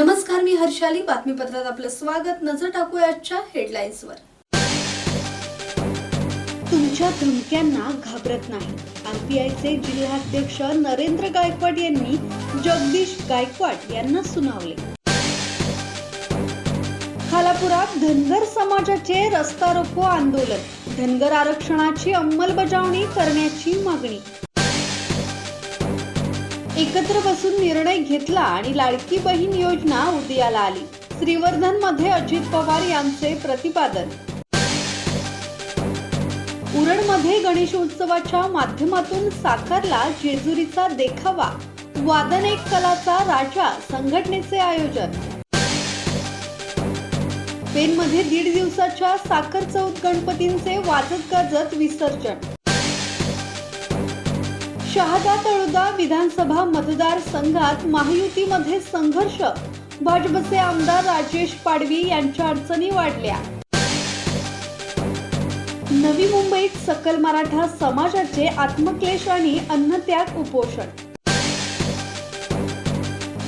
नमस्कार मी हर्षाली. बातमीपत्रात आपलं स्वागत. नजर टाकूया आजच्या हेडलाईन्सवर तुमच्या धमक्यांना घाबरत नाही. आरपीआयचे जिल्हाध्यक्ष नरेंद्र गायकवाड यांनी जगदीश गायकवाड यांना सुनावले. खालापुरात धनगर समाजाचे रस्ता रोको आंदोलन. धनगर आरक्षणाची अंमलबजावणी करण्याची मागणी. एकत्र बसून निर्णय घेतला आणि लाडकी बहीण योजना उदयाला आली. श्रीवर्धनमध्ये अजित पवार यांचे प्रतिपादन. उरणमध्ये गणेश उत्सवाच्या माध्यमातून साकारला जेजुरीचा देखावा. वादन एक कलाचा राजा संघटनेचे आयोजन. पेनमध्ये दीड दिवसाच्या साखर चौथ गणपतींचे वाजत गाजत विसर्जन. शहादा तळोदा विधानसभा मतदारसंघात महायुतीमध्ये संघर्ष. भाजपचे आमदार राजेश पाडवी यांच्या अडचणी वाढल्या. नवी मुंबईत सकल मराठा समाजाचे आत्मक्लेश आणि अन्नत्याग उपोषण.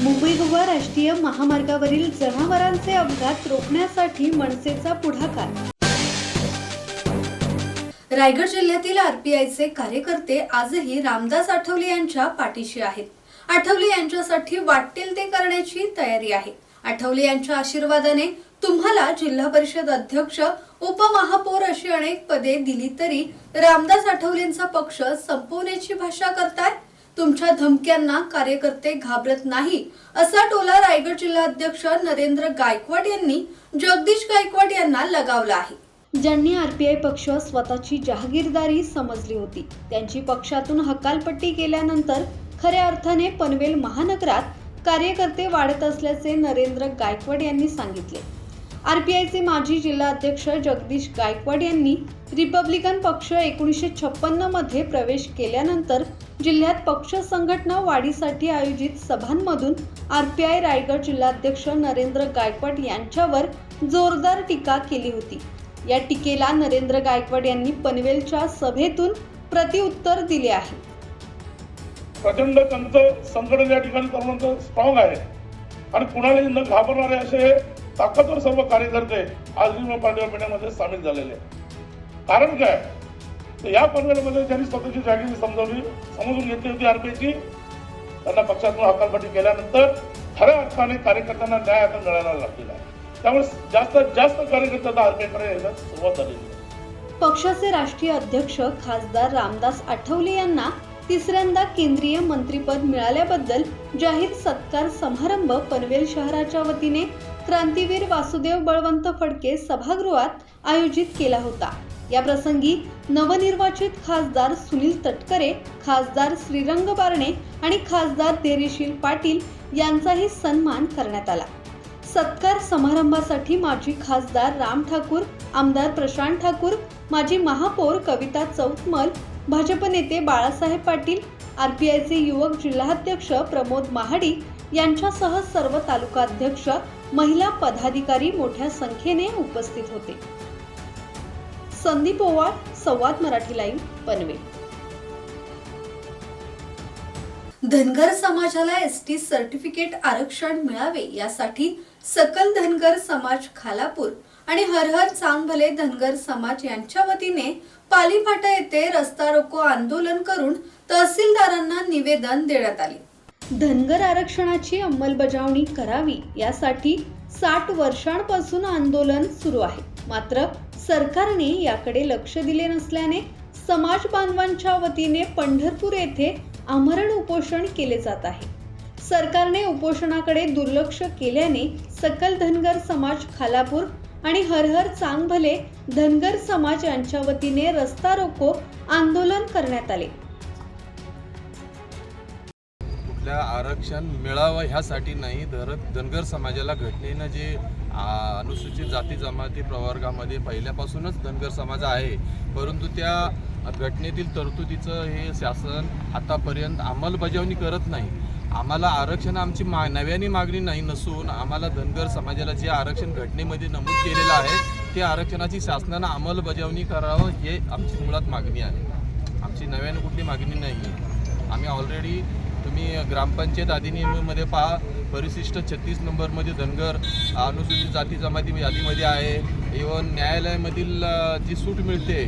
मुंबई गोवा राष्ट्रीय महामार्गावरील जनावरांचे अपघात रोखण्यासाठी मनसेचा पुढाकार. रायगड जिल्ह्यातील आरपीआयचे कार्यकर्ते आजही रामदास आठवले यांच्या पाठीशी आहेत. आठवले यांच्यासाठी वाटेल ते करण्याची तयारी आहे. आठवले यांच्या आशीर्वादाने तुम्हाला जिल्हा परिषद अध्यक्ष उपमहापौर अशी अनेक पदे दिली तरी रामदास आठवलेंचा पक्ष संपवण्याची भाषा करताय? तुमच्या धमक्यांना कार्यकर्ते घाबरत नाही असा टोला रायगड जिल्हाध्यक्ष नरेंद्र गायकवाड यांनी जगदीश गायकवाड यांना लगावला आहे. ज्यांनी आरपीआय पक्ष स्वतःची जहागीरदारी समजली होती. त्यांची पक्षातून हकालपट्टी केल्यानंतर खऱ्या अर्थाने पनवेल महानगरात कार्यकर्ते वाढत असल्याचे नरेंद्र गायकवाड यांनी सांगितले. आरपीआयचे माजी जिल्हाध्यक्ष जगदीश गायकवाड यांनी रिपब्लिकन पक्ष एकोणीसशे छप्पन्नमध्ये प्रवेश केल्यानंतर जिल्ह्यात पक्ष संघटना वाढीसाठी आयोजित सभांमधून आरपीआय रायगड जिल्हाध्यक्ष नरेंद्र गायकवाड यांच्यावर जोरदार टीका केली होती. या टीकेला नरेंद्र गायकवाड यांनी पनवेलच्या सभेतून प्रतिउत्तर दिले आहे. प्रचंड त्यांचं संघटन या ठिकाणी सर्वांचं स्ट्रॉंग आहे. आणि कुणालाही न घाबरणारे असे ताकदवर सर्व कार्यकर्ते आज पांडव पिढ्यामध्ये सामील झालेले कारण काय? या पनवेलमध्ये त्यांनी स्वतःची जागी समजावली समजून घेतली होती आरपीची त्यांना पक्षातून हकालपट्टी केल्यानंतर खऱ्या अर्थाने कार्यकर्त्यांना न्याय आता मिळायला लागलेला आहे. त्यामुळे जास्तीत जास्त कार्यकर्ते आता यायला सुरुवात झालेली पक्षाचे राष्ट्रीय अध्यक्ष खासदार रामदास आठवले यांना तिसऱ्यांदा केंद्रीय मंत्रीपद मिळाल्याबद्दल जाहीर सत्कार समारंभ पनवेल शहराच्या वतीने क्रांतीवीर वासुदेव बळवंत फडके सभागृहात आयोजित केला होता. या प्रसंगी नवनिर्वाचित खासदार सुनील तटकरे खासदार श्रीरंग बारणे आणि खासदार देरीशील पाटील यांचाही सन्मान करण्यात आला. सत्कार समारंभासाठी माजी खासदार राम ठाकूर आमदार प्रशांत ठाकूर माजी महापौर कविता चौतमल भाजप नेते बाळासाहेब पाटील आरपीआयचे युवक जिल्हाध्यक्ष प्रमोद महाडी यांच्यासह सर्व तालुकाध्यक्ष महिला पदाधिकारी मोठ्या संख्येने उपस्थित होते. संदीप ओवाळ संवाद मराठी लाईव्ह पनवेल. धनगर समाजाला एस टी सर्टिफिकेट आरक्षण मिळावे यासाठी सकल धनगर समाज खालापूर आणि हरहर चांगभले धनगर समाज यांच्या वतीने पालीफाटा येथे रस्ता रोको आंदोलन करून तहसीलदारांना निवेदन देण्यात आले. धनगर आरक्षणाची अंमलबजावणी करावी यासाठी साठ वर्षांपासून आंदोलन सुरू आहे. मात्र सरकारने याकडे लक्ष दिले नसल्याने समाज बांधवांच्या वतीने पंढरपूर येथे आमरण उपोषण केले जात आहे. सरकारने उपोषणाकडे दुर्लक्ष केल्याने सकल धनगर समाज खालापूर आणि हरहर चांगभले धनगर समाज यांच्या वतीने रस्ता रोको आंदोलन करण्यात आले. कुठल्या आरक्षण मिळावं ह्यासाठी नाही धर धनगर समाजाला घटनेनं जे अनुसूचित जाती जमाती प्रवर्गामध्ये पहिल्यापासूनच धनगर समाज आहे परंतु त्या घटनेतील तरतुदीचं हे शासन आतापर्यंत अंमलबजावणी करत नाही. आम्हाला आरक्षण आमची मा नव्याने मागणी नाही नसून आम्हाला धनगर समाजाला जे आरक्षण घटनेमध्ये नमूद केलेलं आहे ते आरक्षणाची शासनानं अंमलबजावणी करावं हे आमची मुळात मागणी आहे. आमची नव्याने कुठली मागणी नाही आहे आम्ही ऑलरेडी तुम्ही ग्रामपंचायत अधिनियमामध्ये पहा परिशिष्ट छत्तीस नंबरमध्ये धनगर अनुसूचित जाती जमाती यादीमध्ये आहे. इवन न्यायालयामधील जी सूट मिळते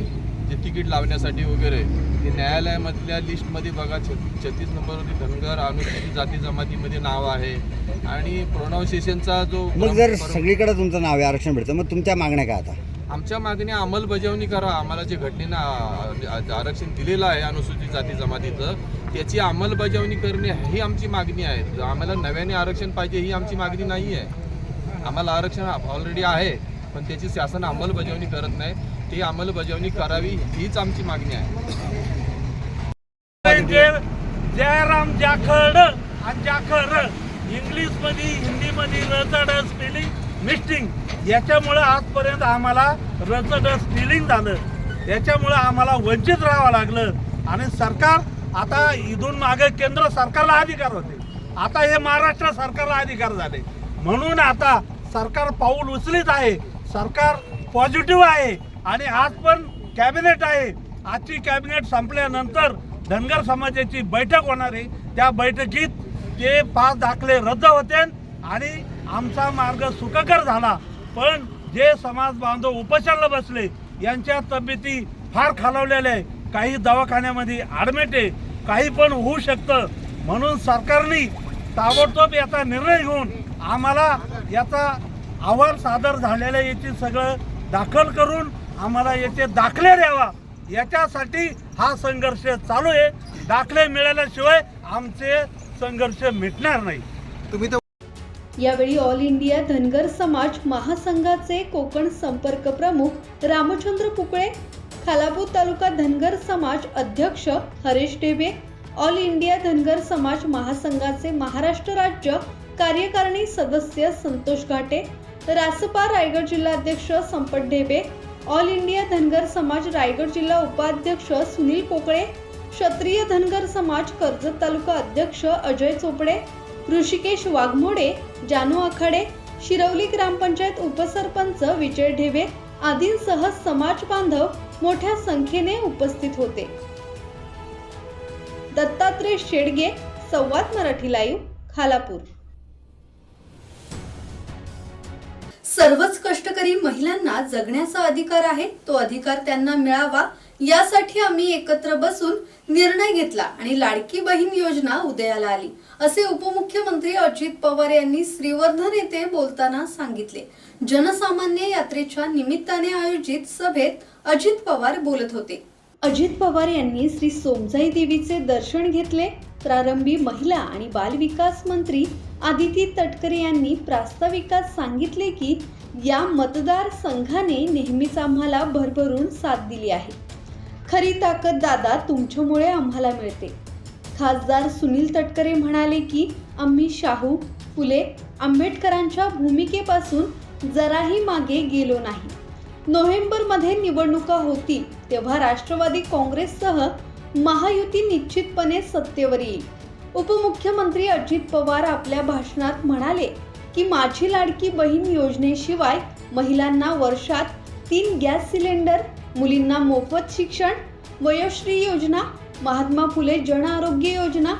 जे तिकीट लावण्यासाठी वगैरे ते न्यायालयामधल्या लिस्टमध्ये बघा छ छत्तीस नंबरवरती धनगर अनुसूचित जाती जमातीमध्ये नाव आहे. आणि प्रोनाऊन्सिएशनचा जो मग जर सगळीकडे तुमचं नाव आहे आरक्षण भेटतं मग तुमच्या मागण्या काय आता? आमच्या मागण्या अंमलबजावणी करा. आम्हाला जे घटनेनं आरक्षण दिलेलं आहे अनुसूचित जाती जमातीचं त्याची अंमलबजावणी करणे ही आमची मागणी आहे. आम्हाला नव्याने आरक्षण पाहिजे ही आमची मागणी नाही आहे. आम्हाला आरक्षण ऑलरेडी आहे पण त्याची शासन अंमलबजावणी करत नाही. ती अंमलबजावणी करावी हीच आमची मागणी आहे. म्हणजे जयराम जाखड आणि जाखर इंग्लिशमध्ये हिंदी मध्ये रचड स्पेलिंग मिस्टिंग याच्यामुळे आजपर्यंत आम्हाला रचड स्पेलिंग झालं. याच्यामुळे आम्हाला वंचित राहावं लागलं. आणि सरकार आता इथून मागे केंद्र सरकारला अधिकार होते. आता हे महाराष्ट्र सरकारला अधिकार झाले. म्हणून आता सरकार पाऊल उचलीत आहे. सरकार पॉझिटिव्ह आहे. आणि आज पण कॅबिनेट आहे. आजची कॅबिनेट संपल्यानंतर धनगर समाजाची बैठक होणार आहे. त्या बैठकीत ते पाच दाखले रद्द होते आणि आमचा मार्ग सुखकर झाला. पण जे समाज बांधव उपचारला बसले यांच्या तब्येती फार खालावलेल्या आहे काही दवाखान्यामध्ये ॲडमिट आहे. काही पण होऊ शकतं. म्हणून सरकारने ताबडतोब याचा निर्णय घेऊन आम्हाला याचा अहवाल सादर झालेल्या याची सगळं दाखल करून आम्हाला याचे दाखले द्यावा. याच्यासाठी हा संघर्ष चालू आहे. दाखले मिळाल्याशिवाय आमचे संघर्ष मिटणार नाही. यावेळी ऑल इंडिया धनगर समाज महासंघाचे कोकण संपर्क प्रमुख रामचंद्र कुकळे खालापूर तालुका धनगर समाज अध्यक्ष हरेश ढेबे ऑल इंडिया धनगर समाज महासंघाचे महाराष्ट्र राज्य कार्यकारिणी सदस्य संतोष घाटे रासपा रायगड जिल्हाध्यक्ष संपत ढेबे ऑल इंडिया धनगर समाज रायगड जिल्हा उपाध्यक्ष सुनील पोकळे क्षत्रिय धनगर समाज कर्जत तालुका अध्यक्ष अजय चोपडे ऋषिकेश वाघमोडे जानू आखाडे शिरवली ग्रामपंचायत उपसरपंच विजय ढेवे आदींसह समाज बांधव मोठ्या संख्येने उपस्थित होते. दत्तात्रय शेडगे संवाद मराठी लाईव्ह खालापूर. सर्वच कष्टकरी महिलांना जगण्याचा अधिकार आहे तो अधिकार त्यांना मिळावा यासाठी आम्ही एकत्र बसून निर्णय घेतला आणि लाडकी बहीण योजना उदयाला आली असे उपमुख्यमंत्री अजित पवार यांनी श्रीवर्धन येथे बोलताना सांगितले. जनसामान्य यात्रेच्या निमित्ताने आयोजित सभेत अजित पवार बोलत होते. अजित पवार यांनी श्री सोमजाई देवीचे दर्शन घेतले. प्रारंभी महिला आणि बालविकास मंत्री आदिती तटकरे यांनी प्रास्ताविकात सांगितले की या मतदार संघाने नेहमीच आम्हाला भरभरून साथ दिली आहे. खरी ताकद दादा तुमच्यामुळे आम्हाला मिळते. खासदार सुनील तटकरे म्हणाले की आम्ही शाहू फुले आंबेडकरांच्या भूमिकेपासून जराही मागे गेलो नाही. नोव्हेंबरमध्ये निवडणुका होतील तेव्हा राष्ट्रवादी काँग्रेससह महायुती निश्चितपणे सत्तेवर येईल. उपमुख्यमंत्री अजित पवार आपल्या भाषणात म्हणाले की माझी लाडकी बहीण योजनेशिवाय महिलांना वर्षात तीन गॅस सिलेंडर मुलींना मोफत शिक्षण वयोश्री योजना महात्मा फुले जन आरोग्य योजना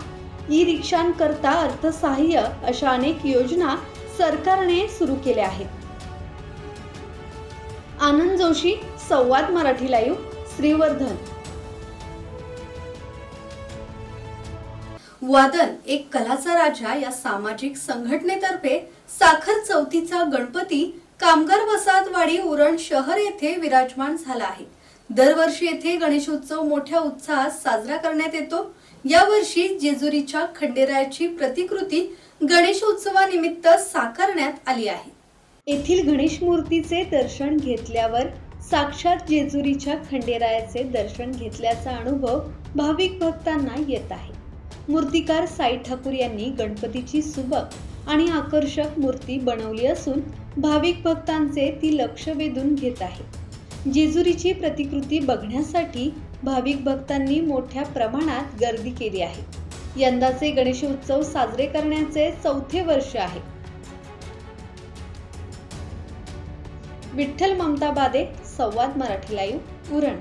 ई रिक्षांकरता अर्थसहाय्य अशा अनेक योजना सरकारने सुरू केल्या आहेत. आनंद जोशी संवाद मराठी लाईव्ह श्रीवर्धन. वादन एक कलाचा राजा या सामाजिक संघटनेतर्फे साखर चौथीचा गणपती कामगार वसाहतवाडी उरण शहर येथे विराजमान झाला आहे. दरवर्षी येथे गणेशोत्सव मोठ्या उत्साहात साजरा करण्यात येतो. यावर्षी जेजुरीच्या खंडेरायाची प्रतिकृती गणेशोत्सवानिमित्त साकारण्यात आली आहे. येथील गणेश मूर्तीचे दर्शन घेतल्यावर साक्षात जेजुरीच्या खंडेरायाचे दर्शन घेतल्याचा अनुभव भाविक भक्तांना येत आहे. मूर्तिकार साई ठाकूर यांनी गणपतीची सुबक आणि आकर्षक मूर्ती बनवली असून भाविक भक्तांचे ती लक्ष वेधून घेत आहे. जेजुरीची प्रतिकृती बघण्यासाठी भाविक भक्तांनी मोठ्या प्रमाणात गर्दी केली आहे. यंदाचे गणेशोत्सव साजरे करण्याचे चौथे वर्ष आहे. विठ्ठल ममता बादे संवाद मराठी लाईव्ह उरण.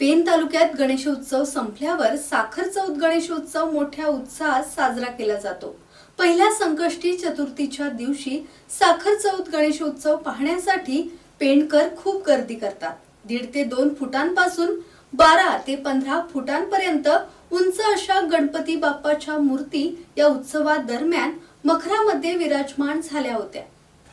पेन तालुक्यात गणेशोत्सव संपल्यावर साखर चौथ गणेशोत्सव मोठ्या उत्साहात साजरा केला जातो. पहिल्या संकष्टी चतुर्थीच्या दिवशी साखर चौथ गणेशोत्सव पाहण्यासाठी पेंडकर खूप गर्दी करतात. दीड ते दोन फुटांपासून बारा ते पंधरा फुटांपर्यंत उंच अशा गणपती बाप्पाच्या मूर्ती या उत्सवादरम्यान मखरामध्ये विराजमान झाल्या होत्या.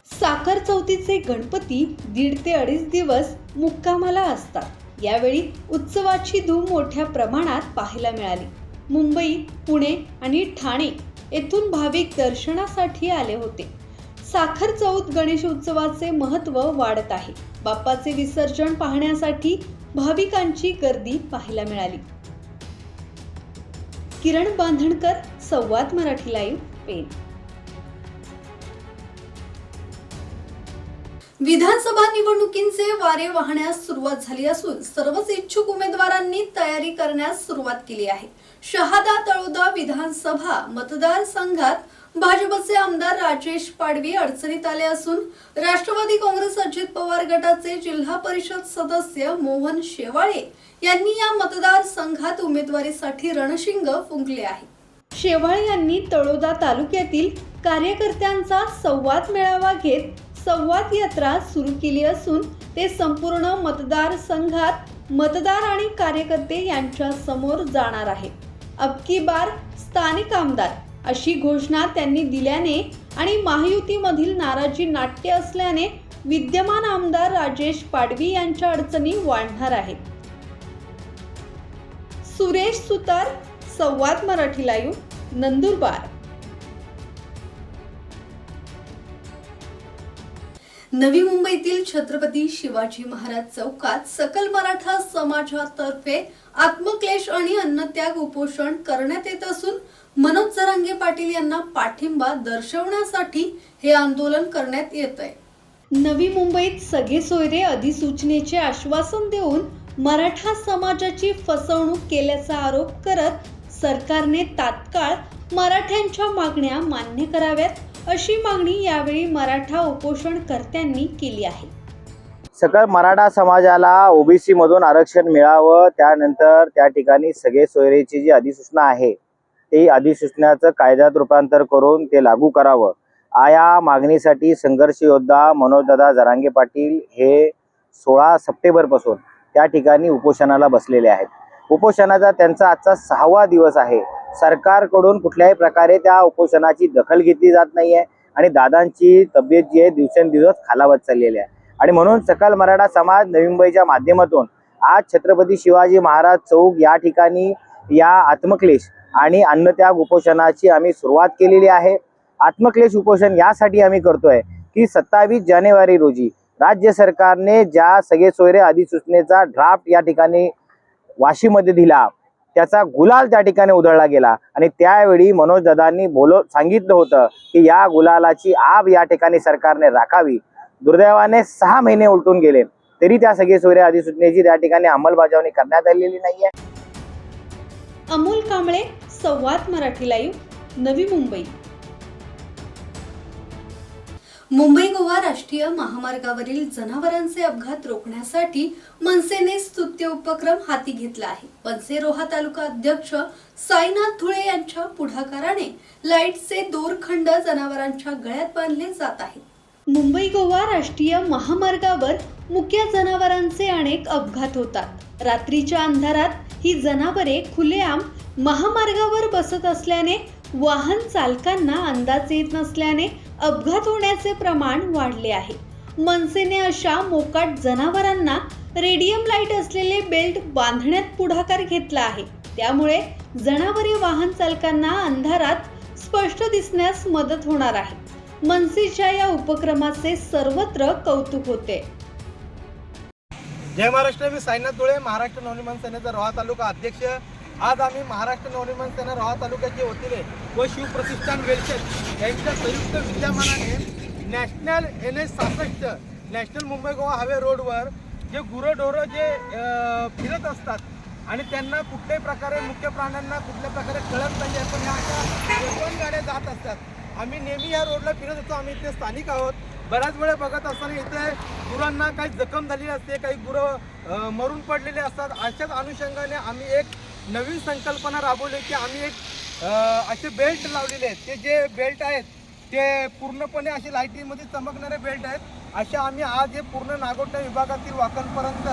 साखर चौथीचे गणपती दीड ते अडीच दिवस मुक्कामाला असतात. यावेळी उत्सवाची धूम मोठ्या प्रमाणात पाहायला मिळाली. मुंबई पुणे आणि ठाणे येथून भाविक दर्शनासाठी आले होते. साखर चौथ गणेश उत्सवाचे महत्त्व वाढत आहे. बाप्पाचे विसर्जन पाहण्यासाठी भाविकांची गर्दी पाहायला मिळाली. किरण बांधणकर संवाद मराठी लाईव्ह पेन विधानसभा निवडणुकींचे वारे वाहण्यास सुरुवात झाली असून सर्वच इच्छुक उमेदवारांनी तयारी करण्यास सुरुवात केली आहे. शहादा तळोदा विधानसभा मतदारसंघात भाजपचे आमदार राजेश पाडवी अडचणीत आले असून राष्ट्रवादी काँग्रेस अजित पवार गटाचे जिल्हा परिषद सदस्य मोहन शेवाळे यांनी या मतदारसंघात उमेदवारीसाठी रणशिंग फुंकले आहे. शेवाळे यांनी तळोदा तालुक्यातील कार्यकर्त्यांचा संवाद मेळावा घेत संवाद यात्रा सुरू केली असून ते संपूर्ण मतदारसंघात मतदार आणि कार्यकर्ते यांच्या समोर जाणार आहे. अबकी बार स्थानिक आमदार अशी घोषणा त्यांनी दिल्याने आणि महायुतीमधील नाराजी नाट्य असल्याने विद्यमान आमदार राजेश पाडवी यांच्या अडचणी वाढणार आहेत. सुरेश सुतार संवाद मराठी लाईव्ह नंदुरबार. नवी मुंबईतील छत्रपती शिवाजी महाराज चौकात सकल मराठा समाजातर्फे आत्मक्लेश आणि अन्नत्याग उपोषण करण्यात येत असून मनोज जरांगे पाटील यांना पाठिंबा दर्शवण्यासाठी हे आंदोलन करण्यात येत आहे नवी मुंबईत सगळे सोयरे अधिसूचनेचे आश्वासन देऊन मराठा समाजाची फसवणूक केल्याचा आरोप करत सरकारने तात्काळ मराठ्यांच्या मागण्या मान्य कराव्यात अशी मागणी यावेळी मराठा उपोषणकर्त्यांनी केली आहे. सकळ मराठा समाजाला ओबीसी मधून आरक्षण मिळावं त्यानंतर त्या ठिकाणी सगळे सोयरेची जी अधिसूचना आहे ते अधिसूचनाचं कायद्यात रूपांतर करून ते लागू करावं. आया मागणीसाठी संघर्ष योद्धा मनोजदादा जरांगे पाटील हे सोळा सप्टेंबरपासून त्या ठिकाणी उपोषणाला बसलेले आहेत. उपोषणाचा त्यांचा आजचा सहावा दिवस आहे. सरकारकडून कुठल्याही प्रकारे त्या उपोषणाची दखल घेतली जात नाहीये आणि दादांची तब्येत जी आहे दिवसेंदिवस खालावत चाललेली आहे. आणि म्हणून सकल मराठा समाज नवी मुंबईच्या माध्यमातून आज छत्रपती शिवाजी महाराज चौक या ठिकाणी या आत्मक्लेश आणि अन्नत्याग उपोषणाची आम्ही सुरुवात केलेली आहे. आत्मक्लेश उपोषण यासाठी आम्ही करतोय की सत्तावीस जानेवारी रोजी राज्य सरकारने ज्या सगळे सोयरे अधिसूचनेचा ड्राफ्ट या ठिकाणी वाशीमध्ये दिला त्याचा गुलाल त्या ठिकाणी उधळला गेला. आणि त्यावेळी मनोज दादांनी बोलो सांगितलं होतं की या गुलालाची आब या ठिकाणी सरकारने राखावी. दुर्दैवाने सहा महिने उलटून गेले. तरी त्या सगळे सोयरे अधिसूचनेची त्या ठिकाणी अंमलबजावणी करण्यात आलेली नाहीये. अमोल कांबळे संवाद मराठी लाईव्ह नवी मुंबई. मुंबई गोवा राष्ट्रीय महामार्गावरील जनावरांचे अपघात रोखण्यासाठी मनसेने स्तुत्य उपक्रम हाती घेतला आहे. मनसे रोहा तालुका अध्यक्ष साईनाथ धुळे यांच्या पुढाकाराने लाईटचे दोरखंड जनावरांच्या गळ्यात बांधले जात आहेत मुंबई गोवा राष्ट्रीय महामार्गावर मुख्य जनावरांचे अनेक अपघात होतात. रात्रीच्या अंधारात ही जनावरे खुलेआम महामार्गावर बसत असल्याने वाहन चालकांना अंदाज येत नसल्याने अपघात होण्याचे प्रमाण वाढले आहे. मनसेने अशा मोकाट जनावरांना रेडियम लाइट असलेले बेल्ट बांधण्यात पुढाकार घेतला आहे. त्यामुळे जनावरे वाहन चालकांना अंधारात स्पष्ट दिसण्यास मदत होणार आहे. मनसेच्या या उपक्रमाचे सर्वत्र कौतुक होते. जय महाराष्ट्र मी साईनाथ धुळे महाराष्ट्र नवनिर्माण सेनेचा रोहा तालुका अध्यक्ष आज आम्ही महाराष्ट्र नवनिर्माण सेना रोहा तालुक्याचे वतीने व शिवप्रतिष्ठान वेलशेत यांच्या संयुक्त विद्यमानाने नॅशनल एन एस सहासष्ट नॅशनल मुंबई गोवा हायवे रोडवर जे गुरंढोरं जे फिरत असतात आणि त्यांना कुठल्याही प्रकारे मुख्य प्राण्यांना कुठल्या प्रकारे कळत नाही पण ह्या अशा दोन गाड्या जात असतात. आम्ही नेहमी या रोडला फिरत असतो आम्ही इथे स्थानिक आहोत. बऱ्याच वेळा बघत असताना इथे गुरांना काही जखम झालेली असते काही गुरं मरून पडलेले असतात. अशाच अनुषंगाने आम्ही एक नवीन संकल्पना राबवली की आम्ही एक असे बेल्ट लावलेले आहेत. ते जे बेल्ट आहेत ते पूर्णपणे असे लाईटीमध्ये चमकणारे बेल्ट आहेत. अशा आम्ही आज हे पूर्ण नागोटा विभागातील वाकणपर्यंत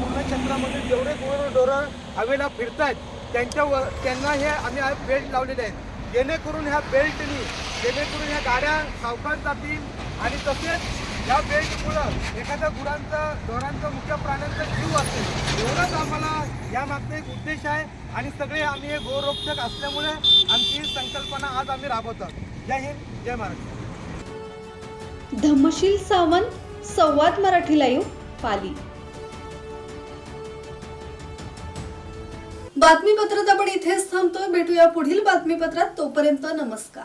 पूर्ण क्षेत्रामध्ये जेवढे गुरुढोरं डोरं हवेला फिरत आहेत त्यांच्या त्यांना हे आम्ही आज बेल्ट लावलेले आहेत. जेणेकरून ह्या बेल्टनी जेणेकरून ह्या गाड्या सावकाश जातील आणि तसेच या बेल्टमुळं एखाद्या गुरांचा ढोरांचा मुख्य प्राण्यांचा जीव असेल एवढाच आम्हाला यामागचा एक उद्देश आहे आणि सगळे आम्ही हे गोरक्षक असल्यामुळे आमची संकल्पना आज आम्ही राबवतो जय हिंद जय महाराष्ट्र. धम्मशील सावंत संवाद मराठी लाईव्ह पाली. बातमीपत्रात आपण इथेच थांबतोय. भेटूया पुढील बातमीपत्रात. तोपर्यंत नमस्कार.